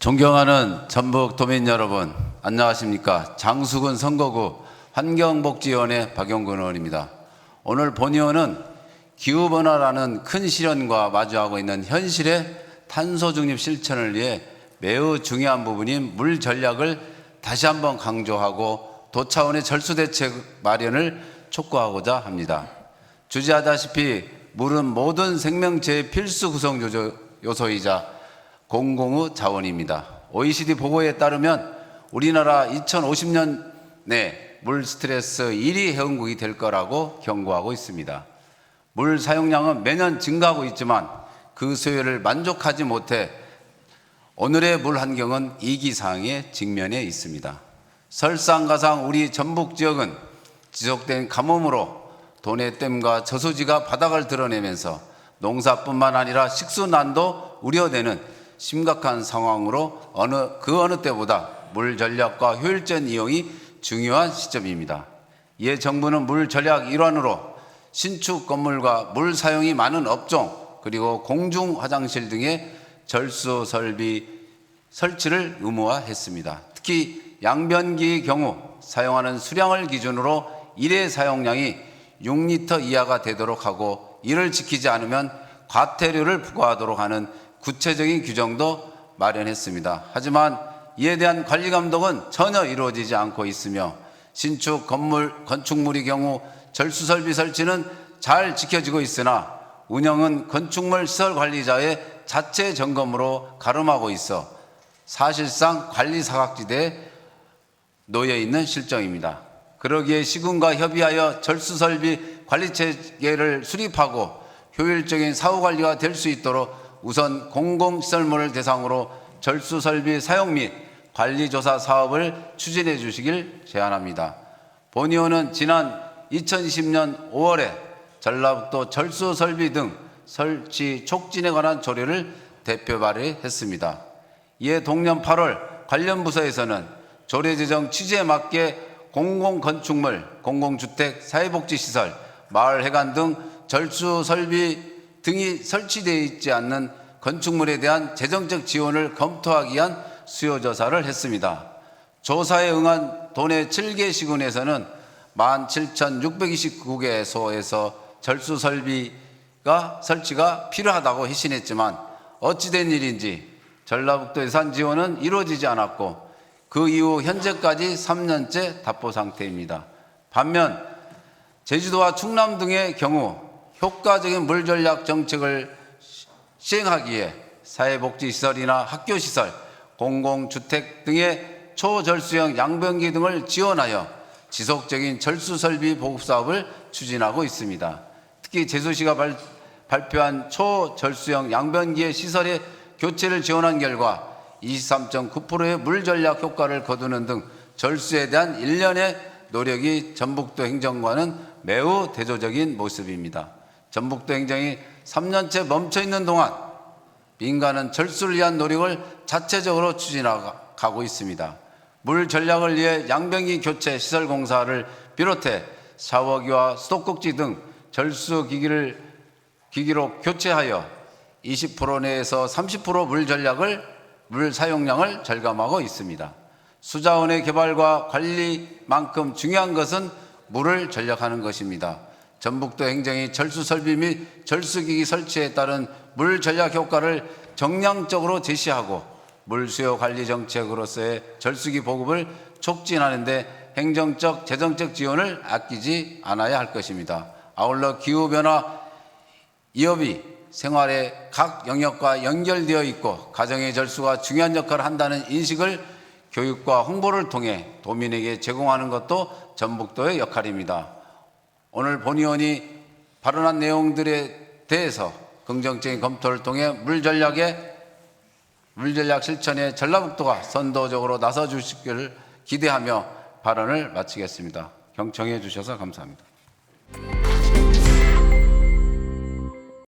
존경하는 전북 도민 여러분, 안녕하십니까? 장수군 선거구 환경복지위원회 박용근 의원입니다. 오늘 본 의원은 기후변화라는 큰 시련과 마주하고 있는 현실의 탄소 중립 실천을 위해 매우 중요한 부분인 물 전략을 다시 한번 강조하고 도차원의 절수 대책 마련을 촉구하고자 합니다. 주지하다시피 물은 모든 생명체의 필수 구성 요소- 요소이자 공공의 자원입니다. OECD 보고에 따르면 우리나라 2050년에 물 스트레스 1위 회원국이 될 거라고 경고하고 있습니다. 물 사용량은 매년 증가하고 있지만 그 수요를 만족하지 못해 오늘의 물 환경은 이기사항에 직면해 있습니다. 설상가상 우리 전북 지역은 지속된 가뭄으로 도내댐과 저수지가 바닥을 드러내면서 농사뿐만 아니라 식수난도 우려되는 심각한 상황으로 어느 그 어느 때보다 물 전략과 효율적 이용이 중요한 시점입니다. 이에 정부는 물 전략 일환으로 신축 건물과 물 사용이 많은 업종 그리고 공중 화장실 등의 절수 설비 설치를 의무화했습니다. 특히 양변기의 경우 사용하는 수량을 기준으로 일회 사용량이 6리터 이하가 되도록 하고 이를 지키지 않으면 과태료를 부과하도록 하는 구체적인 규정도 마련했습니다. 하지만 이에 대한 관리 감독은 전혀 이루어지지 않고 있으며 신축 건물 건축물의 경우 절수 설비 설치는 잘 지켜지고 있으나 운영은 건축물 시설 관리자의 자체 점검으로 가름하고 있어 사실상 관리 사각지대에 놓여 있는 실정입니다. 그러기에 시군과 협의하여 절수 설비 관리 체계를 수립하고 효율적인 사후 관리가 될 수 있도록 우선 공공시설물을 대상으로 절수 설비 사용 및 관리 조사 사업을 추진해 주시길 제안합니다. 본의원은 지난 2020년 5월에 전라북도 절수 설비 등 설치 촉진에 관한 조례를 대표 발의했습니다. 이에 동년 8월 관련 부서에서는 조례 제정 취지에 맞게 공공건축물, 공공주택, 사회복지시설, 마을 해관 등 절수 설비 등이 설치되어 있지 않는 건축물에 대한 재정적 지원을 검토하기 위한 수요 조사를 했습니다. 조사에 응한 도내 7개 시군에서는 17,629개소에서 절수 설비가 설치가 필요하다고 회신했지만 어찌된 일인지 전라북도 예산 지원은 이루어지지 않았고 그 이후 현재까지 3년째 답보 상태입니다. 반면 제주도와 충남 등의 경우 효과적인 물 전략 정책을 시행하기에 사회복지시설이나 학교시설, 공공주택 등의 초절수형 양변기 등을 지원하여 지속적인 절수 설비 보급 사업을 추진하고 있습니다. 특히 제주시가 발, 발표한 초절수형 양변기의 시설의 교체를 지원한 결과 23.9%의 물 전략 효과를 거두는 등 절수에 대한 일련의 노력이 전북도 행정과는 매우 대조적인 모습입니다. 전북도 행정이 3년째 멈춰 있는 동안 민간은 절수를 위한 노력을 자체적으로 추진하고 있습니다. 물 전략을 위해 양변기 교체 시설 공사를 비롯해 샤워기와 수도꼭지 등 절수 기기를 기기로 교체하여 20% 내에서 30%물 전략을 물 사용량을 절감하고 있습니다. 수자원의 개발과 관리만큼 중요한 것은 물을 전략하는 것입니다. 전북도 행정이 절수 설비 및 절수기기 설치에 따른 물 전략 효과를 정량적으로 제시하고 물 수요 관리 정책으로서의 절수기 보급을 촉진하는 데 행정적, 재정적 지원을 아끼지 않아야 할 것입니다. 아울러 기후변화 이업이 생활의 각 영역과 연결되어 있고 가정의 절수가 중요한 역할을 한다는 인식을 교육과 홍보를 통해 도민에게 제공하는 것도 전북도의 역할입니다. 오늘 본의원이 발언한 내용들에 대해서 긍정적인 검토를 통해 물 전략의 물 전략 실천에 전라북도가 선도적으로 나서 주시기를 기대하며 발언을 마치겠습니다. 경청해 주셔서 감사합니다.